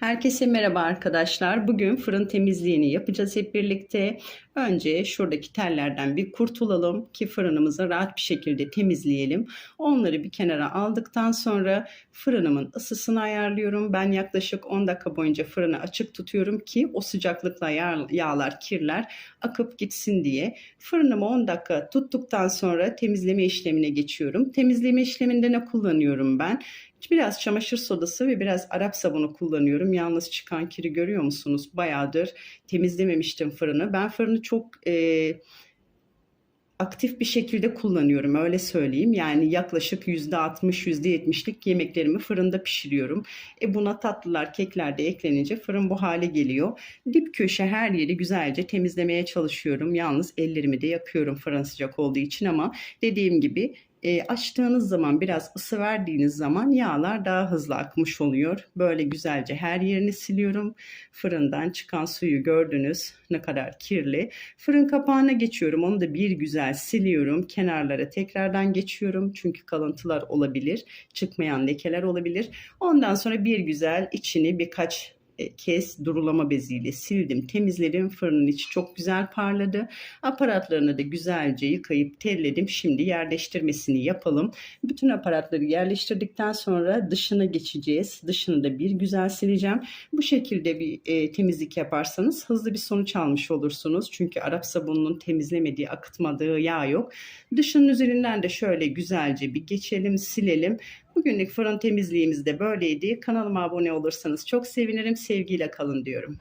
Herkese merhaba arkadaşlar. Bugün fırın temizliğini yapacağız hep birlikte. Önce şuradaki tellerden bir kurtulalım ki fırınımızı rahat bir şekilde temizleyelim. Onları bir kenara aldıktan sonra fırınımın ısısını ayarlıyorum. Ben yaklaşık 10 dakika boyunca fırını açık tutuyorum ki o sıcaklıkla yağ- yağlar, kirler akıp gitsin diye. Fırınımı 10 dakika tuttuktan sonra temizleme işlemine geçiyorum. Temizleme işleminde ne kullanıyorum ben? Biraz çamaşır sodası ve biraz Arap sabunu kullanıyorum. Yalnız çıkan kiri görüyor musunuz? Bayağıdır temizlememiştim fırını. Ben fırını çok e, aktif bir şekilde kullanıyorum öyle söyleyeyim. Yani yaklaşık %60 %70'lik yemeklerimi fırında pişiriyorum. E buna tatlılar, kekler de eklenince fırın bu hale geliyor. Dip köşe her yeri güzelce temizlemeye çalışıyorum. Yalnız ellerimi de yakıyorum fırın sıcak olduğu için ama dediğim gibi e, açtığınız zaman biraz ısı verdiğiniz zaman yağlar daha hızlı akmış oluyor. Böyle güzelce her yerini siliyorum. Fırından çıkan suyu gördünüz ne kadar kirli. Fırın kapağına geçiyorum. Onu da bir güzel siliyorum. Kenarlara tekrardan geçiyorum. Çünkü kalıntılar olabilir. Çıkmayan lekeler olabilir. Ondan sonra bir güzel içini birkaç kez durulama beziyle sildim, temizledim. Fırının içi çok güzel parladı. Aparatlarını da güzelce yıkayıp telledim. Şimdi yerleştirmesini yapalım. Bütün aparatları yerleştirdikten sonra dışına geçeceğiz. Dışını da bir güzel sileceğim. Bu şekilde bir e, temizlik yaparsanız hızlı bir sonuç almış olursunuz. Çünkü Arap sabununun temizlemediği, akıtmadığı yağ yok. Dışının üzerinden de şöyle güzelce bir geçelim, silelim. Bugünlük fırın temizliğimiz de böyleydi. Kanalıma abone olursanız çok sevinirim. Sevgiyle kalın diyorum.